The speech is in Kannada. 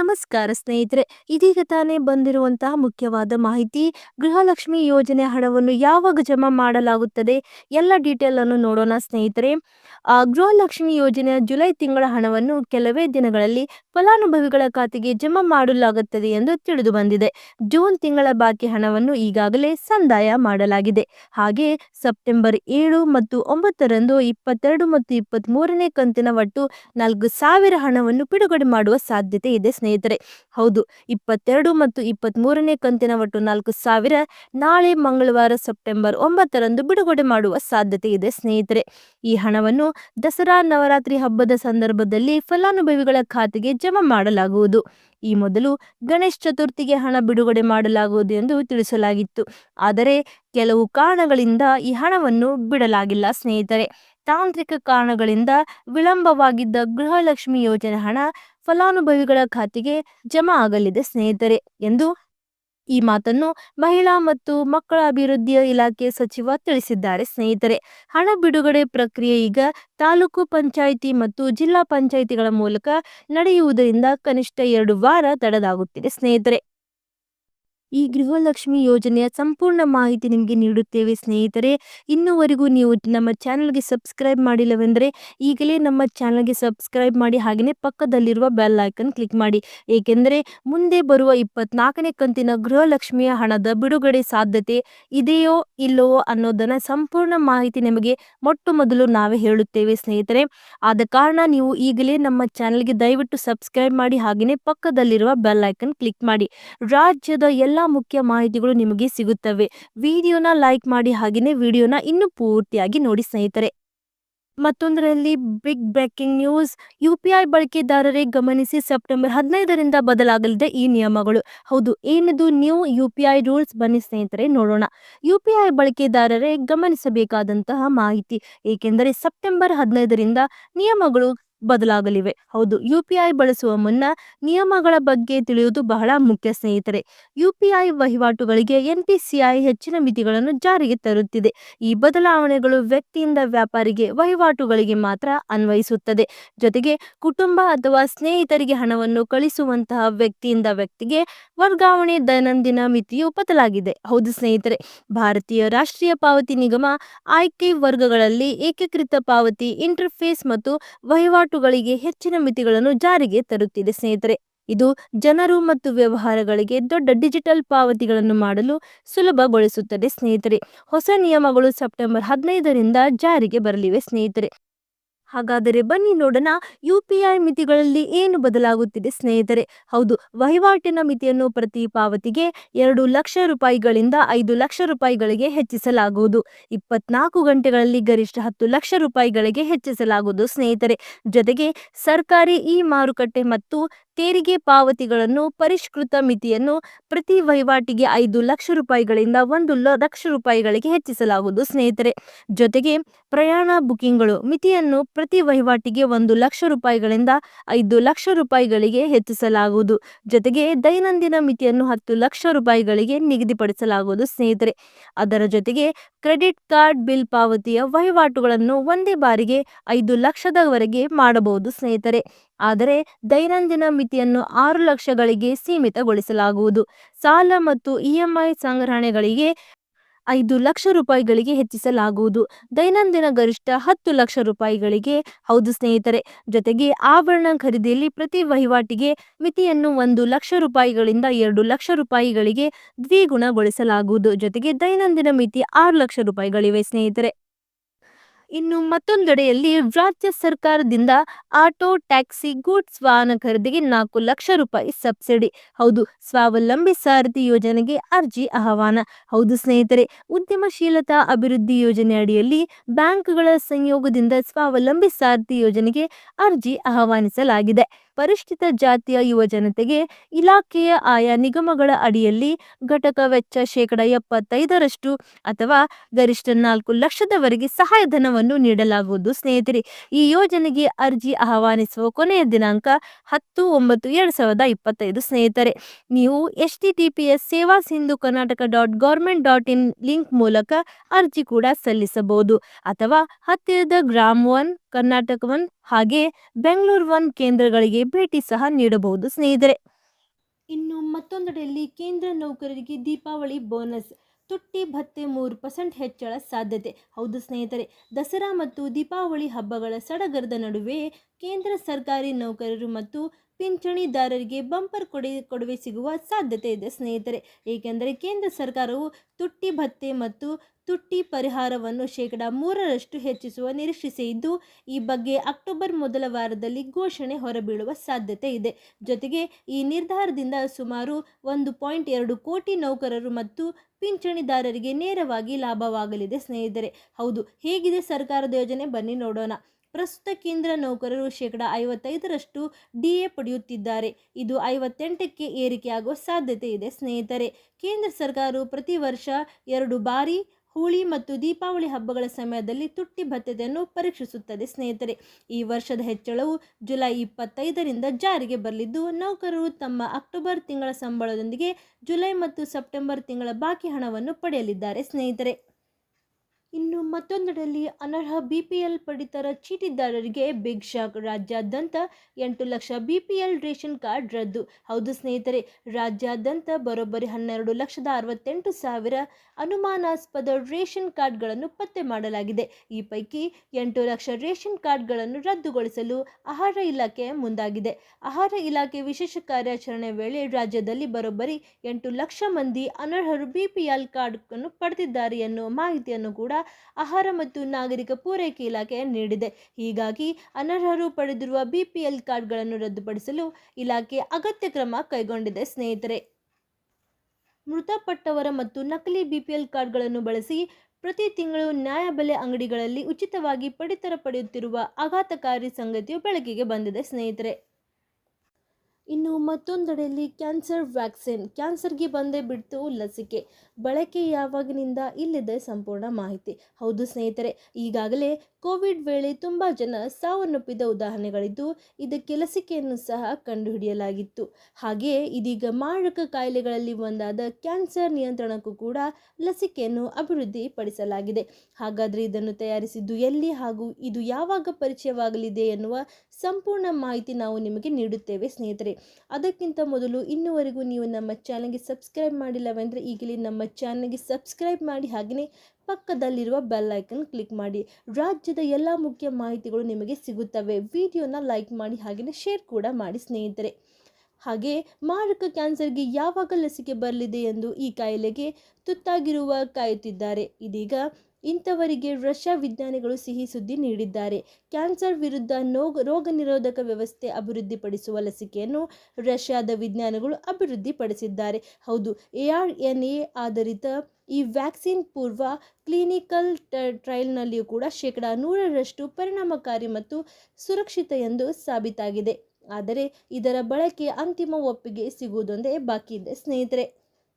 ನಮಸ್ಕಾರ ಸ್ನೇಹಿತರೆ, ಇದೀಗ ತಾನೇ ಬಂದಿರುವಂತಹ ಮುಖ್ಯವಾದ ಮಾಹಿತಿ, ಗೃಹಲಕ್ಷ್ಮಿ ಯೋಜನೆ ಹಣವನ್ನು ಯಾವಾಗ ಜಮಾ ಮಾಡಲಾಗುತ್ತದೆ? ಎಲ್ಲ ಡೀಟೇಲ್ ಅನ್ನು ನೋಡೋಣ ಸ್ನೇಹಿತರೆ. ಗೃಹಲಕ್ಷ್ಮಿ ಯೋಜನೆಯ ಜುಲೈ ತಿಂಗಳ ಹಣವನ್ನು ಕೆಲವೇ ದಿನಗಳಲ್ಲಿ ಫಲಾನುಭವಿಗಳ ಖಾತೆಗೆ ಜಮಾ ಮಾಡಲಾಗುತ್ತದೆ ಎಂದು ತಿಳಿದು ಬಂದಿದೆ. ಜೂನ್ ತಿಂಗಳ ಬಾಕಿ ಹಣವನ್ನು ಈಗಾಗಲೇ ಸಂದಾಯ ಮಾಡಲಾಗಿದೆ. ಹಾಗೆ ಸೆಪ್ಟೆಂಬರ್ ಏಳು ಮತ್ತು ಒಂಬತ್ತರಂದು ಇಪ್ಪತ್ತೆರಡು ಮತ್ತು ಇಪ್ಪತ್ತ್ ಮೂರನೇ ಕಂತಿನ ಒಟ್ಟು ನಾಲ್ಕು ಸಾವಿರ ಹಣವನ್ನು ಬಿಡುಗಡೆ ಮಾಡುವ ಸಾಧ್ಯತೆ ಇದೆ ಸ್ನೇಹಿತರೆ. ಹೌದು, ಇಪ್ಪತ್ತೆರಡು ಮತ್ತು ಇಪ್ಪತ್ತ್ ಮೂರನೇ ಕಂತಿನ ಒಟ್ಟು ನಾಲ್ಕು ಸಾವಿರ ನಾಳೆ ಮಂಗಳವಾರ ಸೆಪ್ಟೆಂಬರ್ ಒಂಬತ್ತರಂದು ಬಿಡುಗಡೆ ಮಾಡುವ ಸಾಧ್ಯತೆ ಇದೆ ಸ್ನೇಹಿತರೆ. ಈ ಹಣವನ್ನು ದಸರಾ ನವರಾತ್ರಿ ಹಬ್ಬದ ಸಂದರ್ಭದಲ್ಲಿ ಫಲಾನುಭವಿಗಳ ಖಾತೆಗೆ ಜಮಾ ಮಾಡಲಾಗುವುದು. ಈ ಮೊದಲು ಗಣೇಶ್ ಚತುರ್ಥಿಗೆ ಹಣ ಬಿಡುಗಡೆ ಮಾಡಲಾಗುವುದು ಎಂದು ತಿಳಿಸಲಾಗಿತ್ತು. ಆದರೆ ಕೆಲವು ಕಾರಣಗಳಿಂದ ಈ ಹಣವನ್ನು ಬಿಡಲಾಗಿಲ್ಲ ಸ್ನೇಹಿತರೆ. ತಾಂತ್ರಿಕ ಕಾರಣಗಳಿಂದ ವಿಳಂಬವಾಗಿದ್ದ ಗೃಹಲಕ್ಷ್ಮಿ ಯೋಜನೆ ಹಣ ಫಲಾನುಭವಿಗಳ ಖಾತೆಗೆ ಜಮಾ ಆಗಲಿದೆ, ಸ್ನೇಹಿತರೆ, ಎಂದು ಈ ಮಾತನ್ನು ಮಹಿಳಾ ಮತ್ತು ಮಕ್ಕಳ ಅಭಿವೃದ್ಧಿಯ ಇಲಾಖೆ ಸಚಿವ ತಿಳಿಸಿದ್ದಾರೆ. ಸ್ನೇಹಿತರೆ, ಹಣ ಬಿಡುಗಡೆ ಪ್ರಕ್ರಿಯೆ ಈಗ ತಾಲೂಕು ಪಂಚಾಯಿತಿ ಮತ್ತು ಜಿಲ್ಲಾ ಪಂಚಾಯಿತಿಗಳ ಮೂಲಕ ನಡೆಯುವುದರಿಂದ ಕನಿಷ್ಠ ಎರಡು ವಾರ ತಡದಾಗುತ್ತಿದೆ. ಸ್ನೇಹಿತರೆ ಈ ಗೃಹಲಕ್ಷ್ಮಿ ಯೋಜನೆಯ ಸಂಪೂರ್ಣ ಮಾಹಿತಿ ನಿಮಗೆ ನೀಡುತ್ತೇವೆ ಸ್ನೇಹಿತರೆ. ಇನ್ನುವರೆಗೂ ನೀವು ನಮ್ಮ ಚಾನಲ್ಗೆ ಸಬ್ಸ್ಕ್ರೈಬ್ ಮಾಡಿಲ್ಲವೆಂದರೆ ಈಗಲೇ ನಮ್ಮ ಚಾನಲ್ಗೆ ಸಬ್ಸ್ಕ್ರೈಬ್ ಮಾಡಿ ಹಾಗೆಯೇ ಪಕ್ಕದಲ್ಲಿರುವ ಬೆಲ್ ಐಕನ್ ಕ್ಲಿಕ್ ಮಾಡಿ. ಏಕೆಂದರೆ ಮುಂದೆ ಬರುವ ಇಪ್ಪತ್ನಾಲ್ಕನೇ ಕಂತಿನ ಗೃಹಲಕ್ಷ್ಮಿಯ ಹಣದ ಬಿಡುಗಡೆ ಸಾಧ್ಯತೆ ಇದೆಯೋ ಇಲ್ಲವೋ ಅನ್ನೋದನ್ನು ಸಂಪೂರ್ಣ ಮಾಹಿತಿ ನಿಮಗೆ ಮೊಟ್ಟ ಮೊದಲು ನಾವೇ ಹೇಳುತ್ತೇವೆ ಸ್ನೇಹಿತರೆ. ಆದ ಕಾರಣ ನೀವು ಈಗಲೇ ನಮ್ಮ ಚಾನಲ್ಗೆ ದಯವಿಟ್ಟು ಸಬ್ಸ್ಕ್ರೈಬ್ ಮಾಡಿ ಹಾಗೆಯೇ ಪಕ್ಕದಲ್ಲಿರುವ ಬೆಲ್ ಐಕನ್ ಕ್ಲಿಕ್ ಮಾಡಿ. ರಾಜ್ಯದ ಎಲ್ಲ ಮುಖ್ಯ ಮಾಹಿತಿಗಳು ನಿಮಗೆ ಸಿಗುತ್ತವೆ. ವಿಡಿಯೋನ ಲೈಕ್ ಮಾಡಿ ಹಾಗೆಯೇ ವಿಡಿಯೋನ ಇನ್ನೂ ಪೂರ್ತಿಯಾಗಿ ನೋಡಿ ಸ್ನೇಹಿತರೆ. ಮತ್ತೊಂದರಲ್ಲಿ big breaking news. U P I ಬಳಕೆದಾರರೇ ಗಮನಿಸಿ ಸೆಪ್ಟೆಂಬರ್ ಹದಿನೈದರಿಂದ ಬದಲಾಗಲಿದೆ ಈ ನಿಯಮಗಳು. ಹೌದು, ಏನದು? New U P I rules ಬನ್ನಿ ಸ್ನೇಹಿತರೆ, ನೋಡೋಣ. ಯು ಪಿ ಐ ಬಳಕೆದಾರರೇ ಗಮನಿಸಬೇಕಾದಂತಹ ಮಾಹಿತಿ. ಏಕೆಂದರೆ ಸೆಪ್ಟೆಂಬರ್ ಹದಿನೈದರಿಂದ ನಿಯಮಗಳು ಬದಲಾಗಲಿವೆ. ಹೌದು, ಯು ಪಿ ಐ ಬಳಸುವ ಮುನ್ನ ನಿಯಮಗಳ ಬಗ್ಗೆ ತಿಳಿಯುವುದು ಬಹಳ ಮುಖ್ಯ ಸ್ನೇಹಿತರೆ. ಯು ಪಿ ಐ ವಹಿವಾಟುಗಳಿಗೆ ಎನ್ ಪಿ ಸಿ ಐ ಹೆಚ್ಚಿನ ಮಿತಿಗಳನ್ನು ಜಾರಿಗೆ ತರುತ್ತಿದೆ. ಈ ಬದಲಾವಣೆಗಳು ವ್ಯಕ್ತಿಯಿಂದ ವ್ಯಾಪಾರಿಗೆ ವಹಿವಾಟುಗಳಿಗೆ ಮಾತ್ರ ಅನ್ವಯಿಸುತ್ತದೆ. ಜೊತೆಗೆ ಕುಟುಂಬ ಅಥವಾ ಸ್ನೇಹಿತರಿಗೆ ಹಣವನ್ನು ಕಳಿಸುವಂತಹ ವ್ಯಕ್ತಿಯಿಂದ ವ್ಯಕ್ತಿಗೆ ವರ್ಗಾವಣೆ ದೈನಂದಿನ ಮಿತಿಯು ಬದಲಾಗಿದೆ. ಹೌದು ಸ್ನೇಹಿತರೆ, ಭಾರತೀಯ ರಾಷ್ಟ್ರೀಯ ಪಾವತಿ ನಿಗಮ ಆಯ್ಕೆ ವರ್ಗಗಳಲ್ಲಿ ಏಕೀಕೃತ ಪಾವತಿ ಇಂಟರ್ಫೇಸ್ ಮತ್ತು ವಹಿವಾಟುಗಳಿಗೆ ಹೆಚ್ಚಿನ ಮಿತಿಗಳನ್ನು ಜಾರಿಗೆ ತರುತ್ತಿದೆ ಸ್ನೇಹಿತರೆ. ಇದು ಜನರು ಮತ್ತು ವ್ಯವಹಾರಗಳಿಗೆ ದೊಡ್ಡ ಡಿಜಿಟಲ್ ಪಾವತಿಗಳನ್ನು ಮಾಡಲು ಸುಲಭಗೊಳಿಸುತ್ತದೆ ಸ್ನೇಹಿತರೆ. ಹೊಸ ನಿಯಮಗಳು ಸೆಪ್ಟೆಂಬರ್ ಹದಿನೈದರಿಂದ ಜಾರಿಗೆ ಬರಲಿವೆ ಸ್ನೇಹಿತರೆ. ಹಾಗಾದರೆ ಬನ್ನಿ ನೋಡೋಣ ಯು ಪಿ ಐ ಮಿತಿಗಳಲ್ಲಿ ಏನು ಬದಲಾಗುತ್ತಿದೆ ಸ್ನೇಹಿತರೆ? ಹೌದು, ವಹಿವಾಟಿನ ಮಿತಿಯನ್ನು ಪ್ರತಿ ಪಾವತಿಗೆ ಎರಡು ಲಕ್ಷ ರೂಪಾಯಿಗಳಿಂದ ಐದು ಲಕ್ಷ ರೂಪಾಯಿಗಳಿಗೆ ಹೆಚ್ಚಿಸಲಾಗುವುದು. ಇಪ್ಪತ್ನಾಲ್ಕು ಗಂಟೆಗಳಲ್ಲಿ ಗರಿಷ್ಠ ಹತ್ತು ಲಕ್ಷ ರೂಪಾಯಿಗಳಿಗೆ ಹೆಚ್ಚಿಸಲಾಗುವುದು ಸ್ನೇಹಿತರೆ. ಜೊತೆಗೆ ಸರ್ಕಾರಿ ಇ ಮಾರುಕಟ್ಟೆ ಮತ್ತು ತೆರಿಗೆ ಪಾವತಿಗಳನ್ನು ಪರಿಷ್ಕೃತ ಮಿತಿಯನ್ನು ಪ್ರತಿ ವಹಿವಾಟಿಗೆ ಐದು ಲಕ್ಷ ರೂಪಾಯಿಗಳಿಂದ ಒಂದು ಲಕ್ಷ ರೂಪಾಯಿಗಳಿಗೆ ಹೆಚ್ಚಿಸಲಾಗುವುದು, ಸ್ನೇಹಿತರೆ. ಜೊತೆಗೆ ಪ್ರಯಾಣ ಬುಕಿಂಗ್ಗಳು ಮಿತಿಯನ್ನು ಪ್ರತಿ ವಹಿವಾಟಿಗೆ ಒಂದು ಲಕ್ಷ ರೂಪಾಯಿಗಳಿಂದ ಐದು ಲಕ್ಷ ರೂಪಾಯಿಗಳಿಗೆ ಹೆಚ್ಚಿಸಲಾಗುವುದು. ಜೊತೆಗೆ ದೈನಂದಿನ ಮಿತಿಯನ್ನು ಹತ್ತು ಲಕ್ಷ ರೂಪಾಯಿಗಳಿಗೆ ನಿಗದಿಪಡಿಸಲಾಗುವುದು, ಸ್ನೇಹಿತರೆ. ಅದರ ಜೊತೆಗೆ ಕ್ರೆಡಿಟ್ ಕಾರ್ಡ್ ಬಿಲ್ ಪಾವತಿಯ ವಹಿವಾಟುಗಳನ್ನು ಒಂದೇ ಬಾರಿಗೆ ಐದು ಲಕ್ಷದವರೆಗೆ ಮಾಡಬಹುದು, ಸ್ನೇಹಿತರೆ. ಆದರೆ ದೈನಂದಿನ ಮಿತಿಯನ್ನು ಆರು ಲಕ್ಷಗಳಿಗೆ ಸೀಮಿತಗೊಳಿಸಲಾಗುವುದು. ಸಾಲ ಮತ್ತು ಇಎಂಐ ಸಂಗ್ರಹಣೆಗಳಿಗೆ ಐದು ಲಕ್ಷ ರೂಪಾಯಿಗಳಿಗೆ ಹೆಚ್ಚಿಸಲಾಗುವುದು. ದೈನಂದಿನ ಗರಿಷ್ಠ ಹತ್ತು ಲಕ್ಷ ರೂಪಾಯಿಗಳಿಗೆ. ಹೌದು ಸ್ನೇಹಿತರೆ, ಜೊತೆಗೆ ಆಭರಣ ಖರೀದಿಯಲ್ಲಿ ಪ್ರತಿ ವಹಿವಾಟಿಗೆ ಮಿತಿಯನ್ನು ಒಂದು ಲಕ್ಷ ರೂಪಾಯಿಗಳಿಂದ ಎರಡು ಲಕ್ಷ ರೂಪಾಯಿಗಳಿಗೆ ದ್ವಿಗುಣಗೊಳಿಸಲಾಗುವುದು. ಜೊತೆಗೆ ದೈನಂದಿನ ಮಿತಿ ಆರು ಲಕ್ಷ ರೂಪಾಯಿಗಳಿವೆ ಸ್ನೇಹಿತರೆ. ಇನ್ನು ಮತ್ತೊಂದೆಡೆಯಲ್ಲಿ ರಾಜ್ಯ ಸರ್ಕಾರದಿಂದ ಆಟೋ, ಟ್ಯಾಕ್ಸಿ, ಗೂಡ್ಸ್ ವಾಹನ ಖರೀದಿಗೆ ನಾಲ್ಕು ಲಕ್ಷ ರೂಪಾಯಿ ಸಬ್ಸಿಡಿ. ಹೌದು, ಸ್ವಾವಲಂಬಿ ಸಾರಥಿ ಯೋಜನೆಗೆ ಅರ್ಜಿ ಆಹ್ವಾನ. ಹೌದು ಸ್ನೇಹಿತರೆ, ಉದ್ಯಮಶೀಲತಾ ಅಭಿವೃದ್ಧಿ ಯೋಜನೆ ಅಡಿಯಲ್ಲಿ ಬ್ಯಾಂಕ್ಗಳ ಸಂಯೋಗದಿಂದ ಸ್ವಾವಲಂಬಿ ಸಾರಥಿ ಯೋಜನೆಗೆ ಅರ್ಜಿ ಆಹ್ವಾನಿಸಲಾಗಿದೆ. ಪರಿಶಿಷ್ಟ ಜಾತಿಯ ಯುವ ಜನತೆಗೆ ಇಲಾಖೆಯ ಆಯಾ ನಿಗಮಗಳ ಅಡಿಯಲ್ಲಿ ಘಟಕ ವೆಚ್ಚ ಶೇಕಡ ಎಪ್ಪತ್ತೈದರಷ್ಟು ಅಥವಾ ಗರಿಷ್ಠ ನಾಲ್ಕು ಲಕ್ಷದವರೆಗೆ ಸಹಾಯಧನವನ್ನು ನೀಡಲಾಗುವುದು. ಸ್ನೇಹಿತರೆ, ಈ ಯೋಜನೆಗೆ ಅರ್ಜಿ ಆಹ್ವಾನಿಸುವ ಕೊನೆಯ ದಿನಾಂಕ ಹತ್ತು ಒಂಬತ್ತು ಎರಡು ಸಾವಿರದ ಇಪ್ಪತ್ತೈದು. ಸ್ನೇಹಿತರೆ, ನೀವು S T T P S Seva Sindhu Karnataka dot government dot in link ಮೂಲಕ ಅರ್ಜಿ ಕೂಡ ಸಲ್ಲಿಸಬಹುದು ಅಥವಾ ಹತ್ತಿರದ ಗ್ರಾಮ್ ಒನ್ ಕರ್ನಾಟಕ ಒನ್ ಹಾಗೆ ಬೆಂಗಳೂರು ಒನ್ ಕೇಂದ್ರಗಳಿಗೆ ಭೇಟಿ ಸಹ ನೀಡಬಹುದು ಸ್ನೇಹಿತರೆ. ಇನ್ನು ಮತ್ತೊಂದೆಡೆಯಲ್ಲಿ ಕೇಂದ್ರ ನೌಕರರಿಗೆ ದೀಪಾವಳಿ ಬೋನಸ್, ತುಟ್ಟಿ ಭತ್ತೆ ಮೂರು ಪರ್ಸೆಂಟ್ ಹೆಚ್ಚಳ ಸಾಧ್ಯತೆ. ಹೌದು ಸ್ನೇಹಿತರೆ, ದಸರಾ ಮತ್ತು ದೀಪಾವಳಿ ಹಬ್ಬಗಳ ಸಡಗರದ ನಡುವೆ ಕೇಂದ್ರ ಸರ್ಕಾರಿ ನೌಕರರು ಮತ್ತು ಪಿಂಚಣಿದಾರರಿಗೆ ಬಂಪರ್ ಕೊಡಿ ಕೊಡುಗೆ ಸಿಗುವ ಸಾಧ್ಯತೆ ಇದೆ ಸ್ನೇಹಿತರೆ. ಏಕೆಂದರೆ ಕೇಂದ್ರ ಸರ್ಕಾರವು ತುಟ್ಟಿ ಭತ್ತೆ ಮತ್ತು ತುಟ್ಟಿ ಪರಿಹಾರವನ್ನು ಶೇಕಡ ಮೂರರಷ್ಟು ಹೆಚ್ಚಿಸುವ ನಿರೀಕ್ಷಿಸಿ ಇದ್ದು, ಈ ಬಗ್ಗೆ ಅಕ್ಟೋಬರ್ ಮೊದಲ ವಾರದಲ್ಲಿ ಘೋಷಣೆ ಹೊರಬೀಳುವ ಸಾಧ್ಯತೆ ಇದೆ. ಜೊತೆಗೆ ಈ ನಿರ್ಧಾರದಿಂದ ಸುಮಾರು ಒಂದು ಪಾಯಿಂಟ್ ಎರಡು ಕೋಟಿ ನೌಕರರು ಮತ್ತು ಪಿಂಚಣಿದಾರರಿಗೆ ನೇರವಾಗಿ ಲಾಭವಾಗಲಿದೆ ಸ್ನೇಹಿತರೆ. ಹೌದು, ಹೇಗಿದೆ ಸರ್ಕಾರದ ಯೋಜನೆ? ಬನ್ನಿ ನೋಡೋಣ. ಪ್ರಸ್ತುತ ಕೇಂದ್ರ ನೌಕರರು ಶೇಕಡ ಐವತ್ತೈದರಷ್ಟು ಡಿಎ ಪಡೆಯುತ್ತಿದ್ದಾರೆ. ಇದು ಐವತ್ತೆಂಟಕ್ಕೆ ಏರಿಕೆಯಾಗುವ ಸಾಧ್ಯತೆ ಇದೆ. ಸ್ನೇಹಿತರೆ, ಕೇಂದ್ರ ಸರ್ಕಾರವು ಪ್ರತಿ ವರ್ಷ ಎರಡು ಬಾರಿ ಹೋಳಿ ಮತ್ತು ದೀಪಾವಳಿ ಹಬ್ಬಗಳ ಸಮಯದಲ್ಲಿ ತುಟ್ಟಿ ಭತ್ತತೆಯನ್ನು ಪರೀಕ್ಷಿಸುತ್ತದೆ. ಸ್ನೇಹಿತರೆ, ಈ ವರ್ಷದ ಹೆಚ್ಚಳವು ಜುಲೈ ಇಪ್ಪತ್ತೈದರಿಂದ ಜಾರಿಗೆ ಬರಲಿದ್ದು, ನೌಕರರು ತಮ್ಮ ಅಕ್ಟೋಬರ್ ತಿಂಗಳ ಸಂಬಳದೊಂದಿಗೆ ಜುಲೈ ಮತ್ತು ಸೆಪ್ಟೆಂಬರ್ ತಿಂಗಳ ಬಾಕಿ ಹಣವನ್ನು ಪಡೆಯಲಿದ್ದಾರೆ. ಸ್ನೇಹಿತರೆ ಇನ್ನು ಮತ್ತೊಂದೆಡೆಯಲ್ಲಿ ಅನರ್ಹ ಬಿಪಿಎಲ್ ಪಡಿತರ ಚೀಟಿದಾರರಿಗೆ ಬಿಗ್ ಶಾಕ್, ರಾಜ್ಯಾದ್ಯಂತ ಎಂಟು ಲಕ್ಷ ಬಿಪಿಎಲ್ ರೇಷನ್ ಕಾರ್ಡ್ ರದ್ದು. ಹೌದು ಸ್ನೇಹಿತರೆ, ರಾಜ್ಯಾದ್ಯಂತ ಬರೋಬ್ಬರಿ ಹನ್ನೆರಡು ಲಕ್ಷದ ಅರವತ್ತೆಂಟು ಸಾವಿರ ಅನುಮಾನಾಸ್ಪದ ರೇಷನ್ ಕಾರ್ಡ್ಗಳನ್ನು ಪತ್ತೆ ಮಾಡಲಾಗಿದೆ. ಈ ಪೈಕಿ ಎಂಟು ಲಕ್ಷ ರೇಷನ್ ಕಾರ್ಡ್ಗಳನ್ನು ರದ್ದುಗೊಳಿಸಲು ಆಹಾರ ಇಲಾಖೆ ಮುಂದಾಗಿದೆ. ಆಹಾರ ಇಲಾಖೆ ವಿಶೇಷ ಕಾರ್ಯಾಚರಣೆ ವೇಳೆ ರಾಜ್ಯದಲ್ಲಿ ಬರೋಬ್ಬರಿ ಎಂಟು ಲಕ್ಷ ಮಂದಿ ಅನರ್ಹರು ಬಿಪಿಎಲ್ ಕಾರ್ಡ್ ಅನ್ನು ಪಡೆದಿದ್ದಾರೆ ಎನ್ನುವ ಮಾಹಿತಿಯನ್ನು ಕೂಡ ಆಹಾರ ಮತ್ತು ನಾಗರಿಕ ಪೂರೈಕೆ ಇಲಾಖೆ ನೀಡಿದೆ. ಹೀಗಾಗಿ ಅನರ್ಹರು ಪಡೆದಿರುವ ಬಿಪಿಎಲ್ ಕಾರ್ಡ್ಗಳನ್ನು ರದ್ದುಪಡಿಸಲು ಇಲಾಖೆ ಅಗತ್ಯ ಕ್ರಮ ಕೈಗೊಂಡಿದೆ ಸ್ನೇಹಿತರೆ. ಮೃತಪಟ್ಟವರ ಮತ್ತು ನಕಲಿ ಬಿಪಿಎಲ್ ಕಾರ್ಡ್ಗಳನ್ನು ಬಳಸಿ ಪ್ರತಿ ತಿಂಗಳು ನ್ಯಾಯಬೆಲೆ ಅಂಗಡಿಗಳಲ್ಲಿ ಉಚಿತವಾಗಿ ಪಡಿತರ ಪಡೆಯುತ್ತಿರುವ ಆಘಾತಕಾರಿ ಸಂಗತಿಯು ಬೆಳಕಿಗೆ ಬಂದಿದೆ ಸ್ನೇಹಿತರೆ. ಇನ್ನು ಮತ್ತೊಂದೆಡೆಯಲ್ಲಿ ಕ್ಯಾನ್ಸರ್ ವ್ಯಾಕ್ಸಿನ್. ಕ್ಯಾನ್ಸರ್ಗೆ ಬಂದೇ ಬಿಡ್ತು ಲಸಿಕೆ. ಬಳಕೆ ಯಾವಾಗಿನಿಂದ ಇಲ್ಲಿದೆ ಸಂಪೂರ್ಣ ಮಾಹಿತಿ. ಹೌದು ಸ್ನೇಹಿತರೆ, ಈಗಾಗಲೇ ಕೋವಿಡ್ ವೇಳೆ ತುಂಬ ಜನ ಸಾವನ್ನಪ್ಪಿದ ಉದಾಹರಣೆಗಳಿದ್ದು ಇದಕ್ಕೆ ಲಸಿಕೆಯನ್ನು ಸಹ ಕಂಡುಹಿಡಿಯಲಾಗಿತ್ತು. ಹಾಗೆಯೇ ಇದೀಗ ಮಾರಕ ಕಾಯಿಲೆಗಳಲ್ಲಿ ಒಂದಾದ ಕ್ಯಾನ್ಸರ್ ನಿಯಂತ್ರಣಕ್ಕೂ ಕೂಡ ಲಸಿಕೆಯನ್ನು ಅಭಿವೃದ್ಧಿಪಡಿಸಲಾಗಿದೆ. ಹಾಗಾದರೆ ಇದನ್ನು ತಯಾರಿಸಿದ್ದು ಎಲ್ಲಿ ಹಾಗೂ ಇದು ಯಾವಾಗ ಪರಿಚಯವಾಗಲಿದೆ ಎನ್ನುವ ಸಂಪೂರ್ಣ ಮಾಹಿತಿ ನಾವು ನಿಮಗೆ ನೀಡುತ್ತೇವೆ ಸ್ನೇಹಿತರೆ. ಅದಕ್ಕಿಂತ ಮೊದಲು ಇನ್ನುವರೆಗೂ ನೀವು ನಮ್ಮ ಚಾನಲ್ಗೆ ಸಬ್ಸ್ಕ್ರೈಬ್ ಮಾಡಿಲ್ಲವೆಂದರೆ ಈಗಲೇ ನಮ್ಮ ಚಾನಲ್ಗೆ ಸಬ್ಸ್ಕ್ರೈಬ್ ಮಾಡಿ ಹಾಗೆಯೇ ಪಕ್ಕದಲ್ಲಿರುವ ಬೆಲ್ ಐಕನ್ ಕ್ಲಿಕ್ ಮಾಡಿ. ರಾಜ್ಯದ ಎಲ್ಲ ಮುಖ್ಯ ಮಾಹಿತಿಗಳು ನಿಮಗೆ ಸಿಗುತ್ತವೆ. ವಿಡಿಯೋನ ಲೈಕ್ ಮಾಡಿ ಹಾಗೆಯೇ ಶೇರ್ ಕೂಡ ಮಾಡಿ ಸ್ನೇಹಿತರೆ. ಹಾಗೆ ಮಾರಕ ಕ್ಯಾನ್ಸರ್ಗೆ ಯಾವಾಗ ಲಸಿಕೆ ಬರಲಿದೆ ಎಂದು ಈ ಕಾಯಿಲೆಗೆ ತುತ್ತಾಗಿರುವ ಕಾಯುತ್ತಿದ್ದಾರೆ. ಇದೀಗ ಇಂಥವರಿಗೆ ರಷ್ಯಾ ವಿಜ್ಞಾನಿಗಳು ಸಿಹಿ ಸುದ್ದಿ ನೀಡಿದ್ದಾರೆ. ಕ್ಯಾನ್ಸರ್ ವಿರುದ್ಧ ನೋಗ ರೋಗ ನಿರೋಧಕ ವ್ಯವಸ್ಥೆ ಅಭಿವೃದ್ಧಿಪಡಿಸುವ ಲಸಿಕೆಯನ್ನು ರಷ್ಯಾದ ವಿಜ್ಞಾನಿಗಳು ಅಭಿವೃದ್ಧಿಪಡಿಸಿದ್ದಾರೆ. ಹೌದು, ಎ ಆರ್ ಎನ್ ಎ ಆಧಾರಿತ ಈ ವ್ಯಾಕ್ಸಿನ್ ಪೂರ್ವ ಕ್ಲಿನಿಕಲ್ ಟ್ರಯಲ್ನಲ್ಲಿಯೂ ಕೂಡ ಶೇಕಡ ನೂರರಷ್ಟು ಪರಿಣಾಮಕಾರಿ ಮತ್ತು ಸುರಕ್ಷಿತ ಎಂದು ಸಾಬೀತಾಗಿದೆ. ಆದರೆ ಇದರ ಬಳಕೆ ಅಂತಿಮ ಒಪ್ಪಿಗೆ ಸಿಗುವುದೊಂದೇ ಬಾಕಿ ಇದೆ ಸ್ನೇಹಿತರೆ